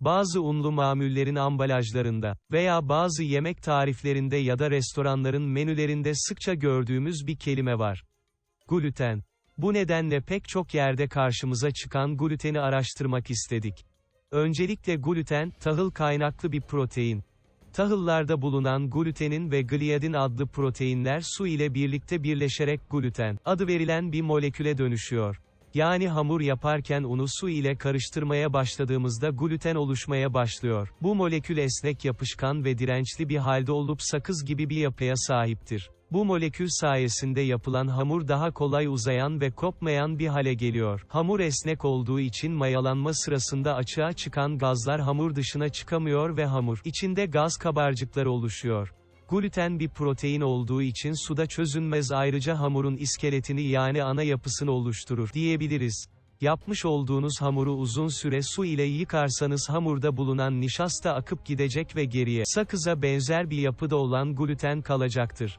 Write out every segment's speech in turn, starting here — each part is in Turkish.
Bazı unlu mamullerin ambalajlarında veya bazı yemek tariflerinde ya da restoranların menülerinde sıkça gördüğümüz bir kelime var. Gluten. Bu nedenle pek çok yerde karşımıza çıkan gluteni araştırmak istedik. Öncelikle gluten, tahıl kaynaklı bir protein. Tahıllarda bulunan glutenin ve gliadin adlı proteinler su ile birlikte birleşerek gluten adı verilen bir moleküle dönüşüyor. Yani hamur yaparken unu su ile karıştırmaya başladığımızda gluten oluşmaya başlıyor. Bu molekül esnek yapışkan ve dirençli bir halde olup sakız gibi bir yapıya sahiptir. Bu molekül sayesinde yapılan hamur daha kolay uzayan ve kopmayan bir hale geliyor. Hamur esnek olduğu için mayalanma sırasında açığa çıkan gazlar hamur dışına çıkamıyor ve hamur içinde gaz kabarcıkları oluşuyor. Gluten bir protein olduğu için suda çözünmez ayrıca hamurun iskeletini yani ana yapısını oluşturur diyebiliriz. Yapmış olduğunuz hamuru uzun süre su ile yıkarsanız hamurda bulunan nişasta akıp gidecek ve geriye sakıza benzer bir yapıda olan gluten kalacaktır.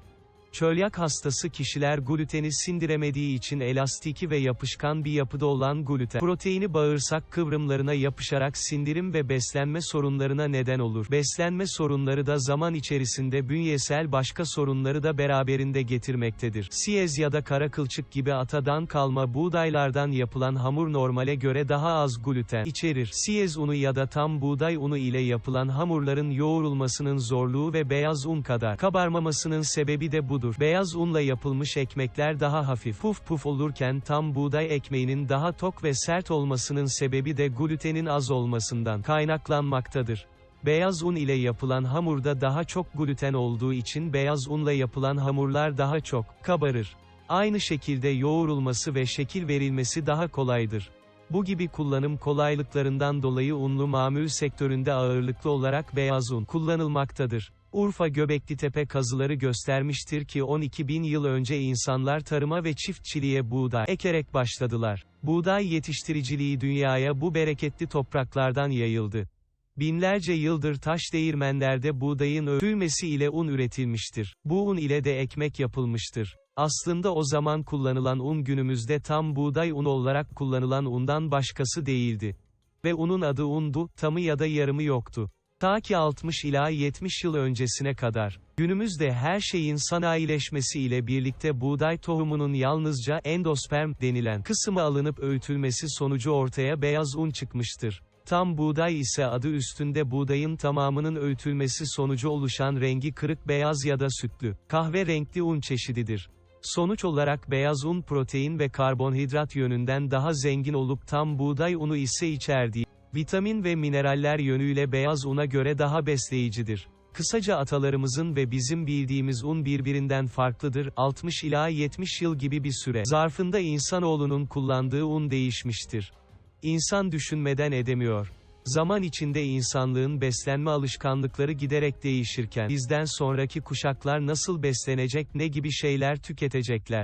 Çölyak hastası kişiler gluteni sindiremediği için elastiki ve yapışkan bir yapıda olan gluten proteini bağırsak kıvrımlarına yapışarak sindirim ve beslenme sorunlarına neden olur. Beslenme sorunları da zaman içerisinde bünyesel başka sorunları da beraberinde getirmektedir. Siyez ya da kara kılçık gibi atadan kalma buğdaylardan yapılan hamur normale göre daha az gluten içerir. Siyez unu ya da tam buğday unu ile yapılan hamurların yoğrulmasının zorluğu ve beyaz un kadar kabarmamasının sebebi de budur. Beyaz unla yapılmış ekmekler daha hafif puf puf olurken tam buğday ekmeğinin daha tok ve sert olmasının sebebi de glutenin az olmasından kaynaklanmaktadır. Beyaz un ile yapılan hamurda daha çok gluten olduğu için beyaz unla yapılan hamurlar daha çok kabarır. Aynı şekilde yoğrulması ve şekil verilmesi daha kolaydır. Bu gibi kullanım kolaylıklarından dolayı unlu mamul sektöründe ağırlıklı olarak beyaz un kullanılmaktadır. Urfa Göbeklitepe kazıları göstermiştir ki 12 bin yıl önce insanlar tarıma ve çiftçiliğe buğday ekerek başladılar. Buğday yetiştiriciliği dünyaya bu bereketli topraklardan yayıldı. Binlerce yıldır taş değirmenlerde buğdayın öğülmesi ile un üretilmiştir. Bu un ile de ekmek yapılmıştır. Aslında o zaman kullanılan un günümüzde tam buğday unu olarak kullanılan undan başkası değildi. Ve unun adı undu, tamı ya da yarımı yoktu. Ta ki 60 ila 70 yıl öncesine kadar. Günümüzde her şeyin sanayileşmesi ile birlikte buğday tohumunun yalnızca endosperm denilen kısmı alınıp öğütülmesi sonucu ortaya beyaz un çıkmıştır. Tam buğday ise adı üstünde buğdayın tamamının öğütülmesi sonucu oluşan rengi kırık beyaz ya da sütlü, kahve renkli un çeşididir. Sonuç olarak beyaz un protein ve karbonhidrat yönünden daha zengin olup tam buğday unu ise içerdiği vitamin ve mineraller yönüyle beyaz una göre daha besleyicidir. Kısaca atalarımızın ve bizim bildiğimiz un birbirinden farklıdır. 60 ila 70 yıl gibi bir süre zarfında insanoğlunun kullandığı un değişmiştir. İnsan düşünmeden edemiyor. Zaman içinde insanlığın beslenme alışkanlıkları giderek değişirken bizden sonraki kuşaklar nasıl beslenecek ne gibi şeyler tüketecekler?